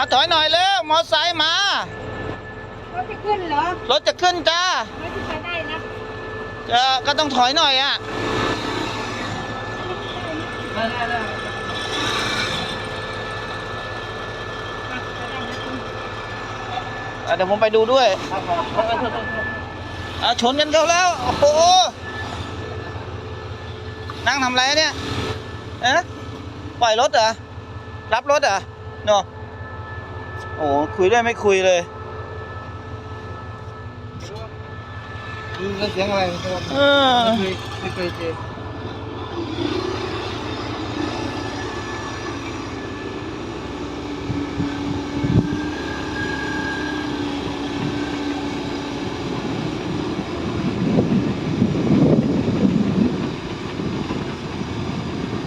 เอาถอยหน่อยเร็วมอไซค์มา รถจะขึ้นเหรอรถจะขึ้นจ้ารถจะไปได้นะเออก็ต้องถอยหน่อยอะได้ได้ได้อะเดี๋ยวผมไปดูด้วยครับผมเออเออเออเอออะชนกันเขาแล้ว โอ้โห นั่งทำอะไรเนี่ยเอ๊ะปล่อยรถเหรอ รับรถเหรอเนาะ โอ้โหคุยด้วยไม่คุยเลยคือเสียงอะไรไม่รู้เออไม่เคยไม่เคยเจอ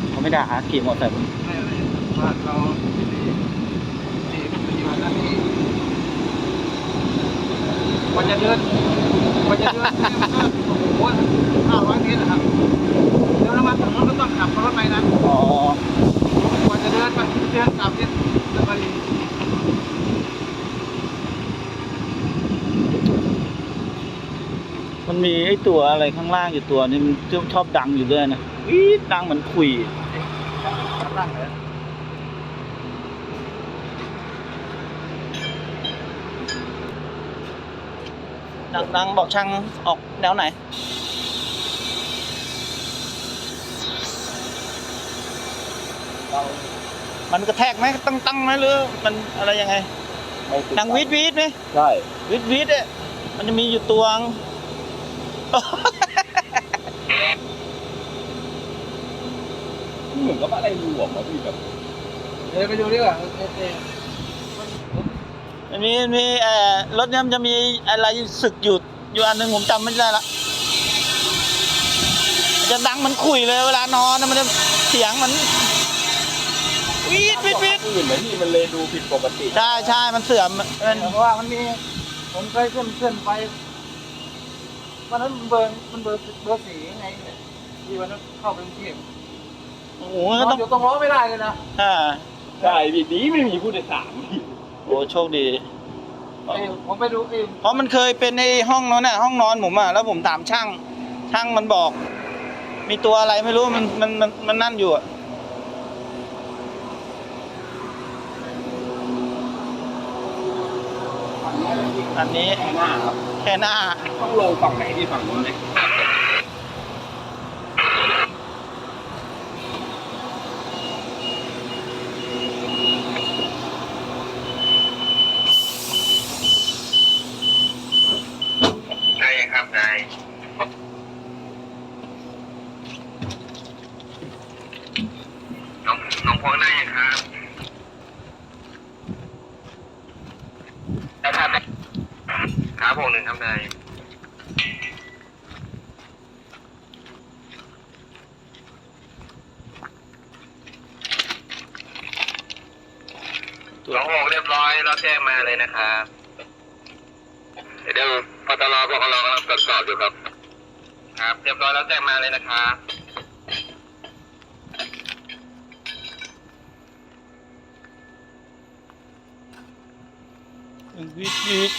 เขาไม่ด่าขี่มอเตอร์ไซค์ผม ไม่ไม่บ้านเราที่นี่ที่ปฏิบัติหน้าที่ กว่าจะเดินกว่าจะเดินโอ้โหห้าร้อยเมตรนะครับเดี๋ยวเรามาถึงราก็ต้องขับรถไปนะอ๋อกว่าจะเดินไปเดินกลับเนี่ยแล้วก็ดีมันมีไอ้ตัวอะไรข้างล่างอยู่ตัวนึงมันชอบดังอยู่ด้วยนะวีดดังเหมือนคุยตั้งเลย ดังดังบอกช่างออกแนวไหนเรามันกระแทกไหมตั้งตั้งไหมหรือมันอะไรยังไงไม่ติดังวีดวีดไหมใช่วีดวีดเนี่ยมันจะมีอยู่ตัวงเหมือนกับอะไรรวมอะพี่แบบ เดี๋ยวไปดูดีกว่าเอเอ มันมีมันมีเอ่อรถเนี้ยมันจะมีอะไรสึกอยู่อยู่อันหนึ่งผมจำไม่ได้ละมันจะดังเหมันคุยเลยเวลานอนนะมันจะเสียงเหมันวีดวีดวีดอื่นนะพี่มันเลยดูผิดปกติใช่ใช่มันเสื่อมมันเพราะว่ามันมีผมเคยขึ้นขึ้นไปวันนั้นมันเบอร์มันเบอร์เบอร์สีไงที่วันนั้นเข้าไปกรุงเทพโอ้โหนก็อนต้องอยู่ตรงล้อไม่ได้เลยนะ อ่า ใช่พี่ดีไม่มีผู้โดยสารพี่โอ้โชคดีไอ้ผมไปดูไอ้เพราะมันเคยเป็นในห้องนอนน่ะห้องนอนผมอะแล้วผมถามช่าง ช่างมันบอก มีตัวอะไรไม่รู้มันมันมันมันนั่นอยู่อะอันนี้ข้างหน้าครับแค่หน้า ต้องลงฝั่งไหนที่ฝั่งนู้นไหม ได้ยังครับนายน้ องน้องพงได้ยังครับได้ครับครับผมหนึ่งครับนายตัวน้องหกเรียบร้อยเราแจ้งมาเลยนะครับ เดี๋ยวพตรพกรกำลังตรวจสอบอยู่ครับ ครับ เรียบร้อยแล้วแจ้งมาเลยนะครับ วิดวิดเ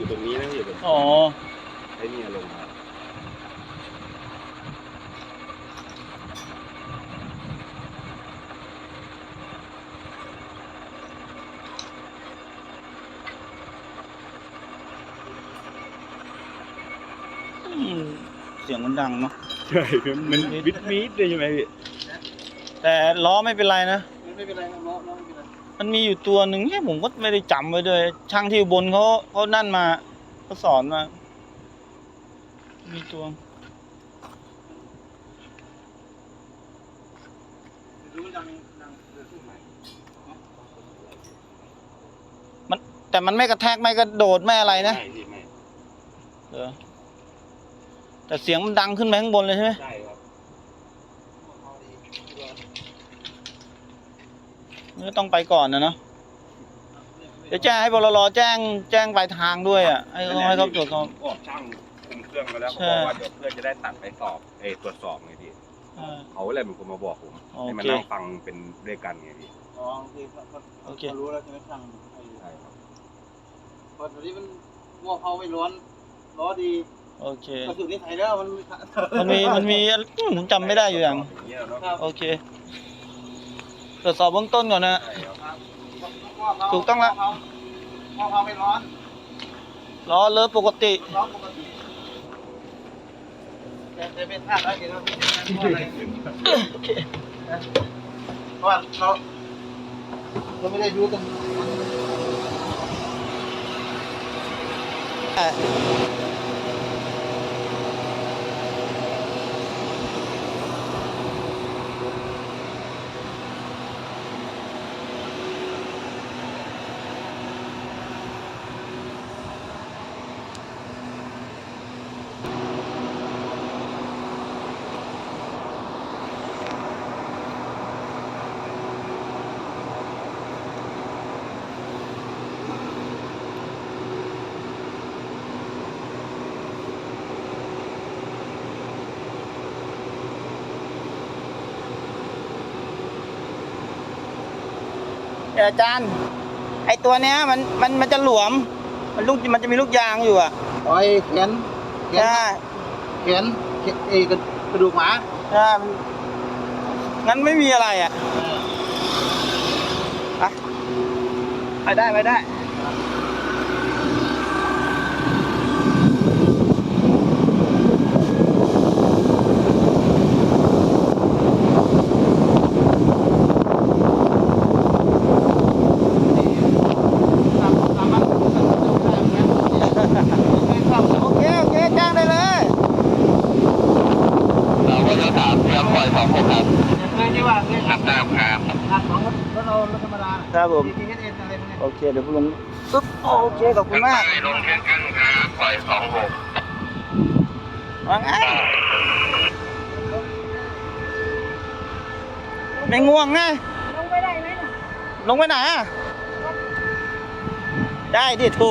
ป็นโชว์พี่ทัศน์ฟังดูเลยพี่นี่ผมนั่งอยู่ตรงนี้นะพี่ผมอ๋อ ไอ้เนี่ยลงมาอืมเสียงมันดังเนาะ ใช่ครับมันวิดวิดเลยใช่ไหมพี่ แต่ล้อไม่เป็นไรนะมันไม่เป็นไรนะล้อล้อไม่เป็นไร มันมีอยู่ตัวหนึ่งเนี่ยผมก็ไม่ได้จำไว้ด้วย ช่างที่อุบนเขาเขานั่นมาเขาสอนมา มีตัวรู้ยังยังเรือสู้ใหม่มันแต่มันไม่กระแทกไม่กระโดดไม่อะไรนะใช่พี่ไม่เออแต่เสียงมันดังขึ้นไปข้างบนเลยใช่ไหมใช่ครับ เอาดี นี่ก็ต้องไปก่อนนะเนาะเดี๋ยวแจ้งให้บลรแจ้งแจ้งปลายทางด้วยอะให้เขาให้เขาตรวจสอบ บอกช่างคุมเครื่องมาแล้วใช่เขาบอกว่าเดี๋ยวเพื่อนจะได้ตัดไปสอบเอยตรวจสอบไงพี่เออเขาเลยเป็นคนมาบอกผมโอเค ให้มานั่งฟังเป็นด้วยกันไงพี่อ๋อโอเคเขาเขาโอเคเขารู้แล้วใช่ไหมช่างไอ้ใช่ครับพอตอนนี้มันวัวเขาไม่ร้อนล้อดีโอเค กระสุนนี่ไทยแล้วมัน มันมีมันมีอืมผมจำไม่ได้อยู่อย่างอย่างเงี้ยเนาะครับโอเค ตรวจสอบเบื้องต้นก่อนนะถูกต้องแล้ววัวเขาไม่ร้อนล้อนเลิฟปกติ ร้อนปกติแต่แต่เป็นท่าแล้วเห็นว่าเป็นท่าอะไรโอเคเพราะว่าเราเราไม่ได้รู้ตรง เดี๋ยวอาจารย์ ไอตัวเนี้ยมันมันมันจะหลวม มันลูกมันจะมีลูกยางอยู่อะไอ้แขนแขนใช่แขนแขนเอ้กระกระดูกหมาใช่มันงั้นไม่มีอะไรอะ ไปไปได้ไปได้ ตามตามมันได้เหมือนกันไม่เข้า โอเค โอเค จ้างได้เลย เราก็จะถามเตรียมปล่อยสองหกครับ เคยที่ว่าเคย ครับตามครับ อัดของรถเรารถธรรมดาครับผมทีเอสอะไรพวกนี้โอเค เดี๋ยวผมลงปึ๊บโอเค ขอบคุณมากลงเช่นกันครับปล่อยสองหกว่าไงไม่ง่วงไง ลงไปได้ไหมน่ะลงไปไหนอะได้ดิโถล